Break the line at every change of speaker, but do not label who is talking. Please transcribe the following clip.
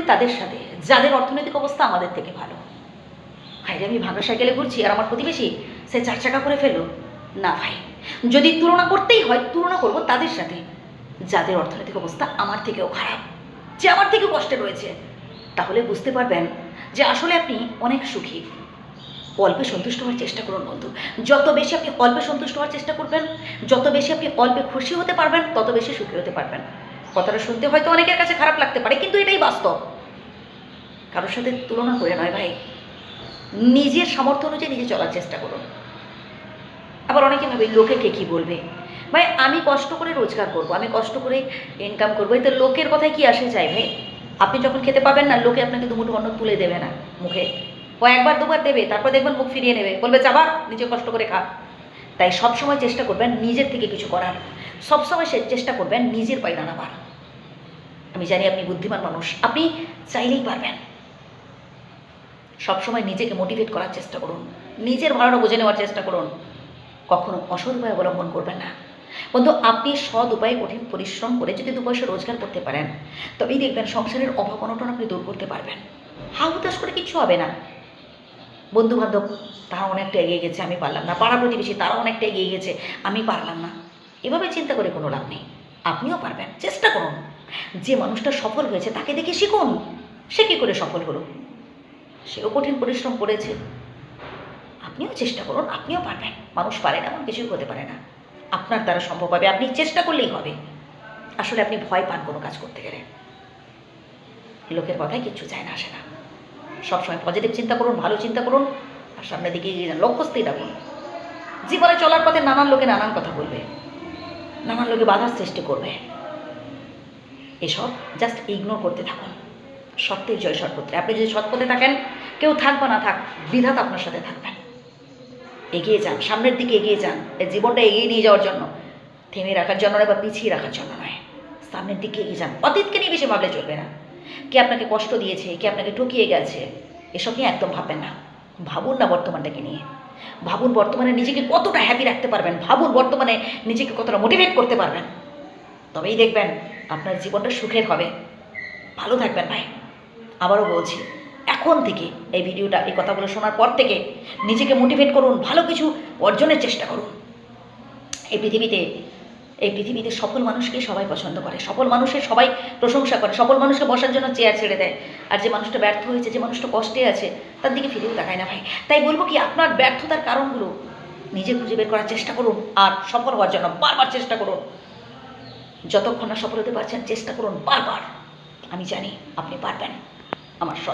করি তাদের সাথে। যাদের অর্থনৈতিক অবস্থা আমাদের থেকে ভালো। ভাইরে, আমি ভাঙা সাইকেলে ঘুরছি আর আমার প্রতিবেশী, সে চার চাকা করে ফেলল। না ভাই, যদি তুলনা করতেই হয়, তুলনা করব তাদের সাথে। যাদের অর্থনৈতিক অবস্থা আমার থেকেও খারাপ, যে আমার থেকেও কষ্টে রয়েছে, তাহলে বুঝতে পারবেন যে আসলে আপনি অনেক সুখী। অল্পে সন্তুষ্ট হওয়ার চেষ্টা করুন বন্ধু। যত বেশি আপনি অল্পে সন্তুষ্ট হওয়ার চেষ্টা করবেন, যত বেশি আপনি অল্পে খুশি হতে পারবেন, তত বেশি সুখী হতে পারবেন। কথাটা শুনতে হয়তো অনেকের কাছে খারাপ লাগতে পারে, কিন্তু এটাই বাস্তব। কারোর সাথে তুলনা করে নয় ভাই। নিজের সামর্থ্য অনুযায়ী নিজে চলার চেষ্টা করুন। আবার অনেকে ভাবে, লোকে কে কী বলবে? ভাই, আমি কষ্ট করে রোজগার করব, আমি কষ্ট করে ইনকাম করব, এতে লোকের কথায় কি আসে যায় ভাই? আপনি যখন খেতে পাবেন না, লোকে আপনাকে দুমুঠো অন্ন তুলে দেবে না মুখে। ও একবার দুবার দেবে, তারপর দেখবেন মুখ ফিরিয়ে নেবে। বলবে চাবা নিজে কষ্ট করে খা। তাই সবসময় চেষ্টা করবেন নিজের থেকে কিছু করার। সবসময় সে চেষ্টা করবেন নিজের পায়ে দাঁড়াবার আমি জানি আপনি বুদ্ধিমান মানুষ। আপনি চাইলেই পারবেন। সবসময় নিজেকে মোটিভেট করার চেষ্টা করুন। নিজের ভালোটা বুঝে নেওয়ার চেষ্টা করুন। কখনো অসৎ উপায় অবলম্বন করবেন না। বন্ধু, আপনি সৎ উপায়ে কঠিন পরিশ্রম করে যদি দু পয়সা রোজগার করতে পারেন, তবেই দেখবেন সংসারের অভাব অনটন আপনি দূর করতে পারবেন। হা হুতাশ করে কিচ্ছু হবে না। বন্ধু বান্ধব তারা অনেকটা এগিয়ে গেছে, আমি পারলাম না। পাড়া প্রতিবেশী তারা অনেকটা এগিয়ে গেছে, আমি পারলাম না। এভাবে চিন্তা করে কোনো লাভ নেই। আপনিও পারবেন। চেষ্টা করুন। যে মানুষটা সফল হয়েছে তাকে দেখে শিখুন। সে কী করে সফল হলো? সেও কঠিন পরিশ্রম করেছে। আপনিও চেষ্টা করুন, আপনিও পারবেন। মানুষ পারে না, এমন কিছুই হতে পারে না। আপনার দ্বারা সম্ভব হবে, আপনি চেষ্টা করলেই হবে। আসলে আপনি ভয় পান কোনো কাজ করতে গেলে। লোকের কথায় কিচ্ছু চায় না, আসে না। সবসময় পজিটিভ চিন্তা করুন, ভালো চিন্তা করুন, আর সামনের দিকে এগিয়ে যান লক্ষ্য স্থির রাখুন জীবনে চলার পথে নানান লোকে নানান কথা বলবে। নানান লোকে বাধার সৃষ্টি করবে। এসব জাস্ট ইগনোর করতে থাকুন। সত্যের জয় সৎপত্রে আপনি যদি সৎপথে থাকেন, কেউ থাক বা না থাক, বিধাত আপনার সাথে থাকবেন। এগিয়ে যান, সামনের দিকে এগিয়ে যান জীবনটা এগিয়ে নিয়ে যাওয়ার জন্য। থেমে রাখার জন্য নয় বা পিছিয়ে রাখার জন্য নয়। সামনের দিকে এগিয়ে যান। অতীতকে নিয়ে বেশি ভাবলে চলবে না। কে আপনাকে কষ্ট দিয়েছে, কে আপনাকে ঠকিয়ে গেছে, এসব নিয়ে একদম ভাববেন না। ভাবুন না বর্তমানটাকে নিয়ে। ভাবুন বর্তমানে নিজেকে কতটা হ্যাপি রাখতে পারবেন। ভাবুন বর্তমানে নিজেকে কতটা মোটিভেট করতে পারবেন। তবেই দেখবেন আপনার জীবনটা সুখের হবে। ভালো থাকবেন ভাই। আবারও বলছি, এখন থেকে এই ভিডিওটা, এই কথাগুলো শোনার পর থেকে নিজেকে মোটিভেট করুন, ভালো কিছু অর্জনের চেষ্টা করুন। এই পৃথিবীতে এই পৃথিবীতে সফল মানুষকে সবাই পছন্দ করে, সফল মানুষের সবাই প্রশংসা করে, সফল মানুষকে বসার জন্য চেয়ার ছেড়ে দেয়। আর যে মানুষটা ব্যর্থ হয়েছে, যে মানুষটা কষ্টে আছে, তার দিকে ফিরেও তাকায় না ভাই। তাই বলব কি, আপনার ব্যর্থতার কারণগুলো নিজে খুঁজে বের করার চেষ্টা করুন, আর সফল হওয়ার জন্য বারবার চেষ্টা করুন। যতক্ষণ না সফল হতে পারছেন চেষ্টা করুন বারবার। আমি জানি আপনি পারবেন। আমার সৎ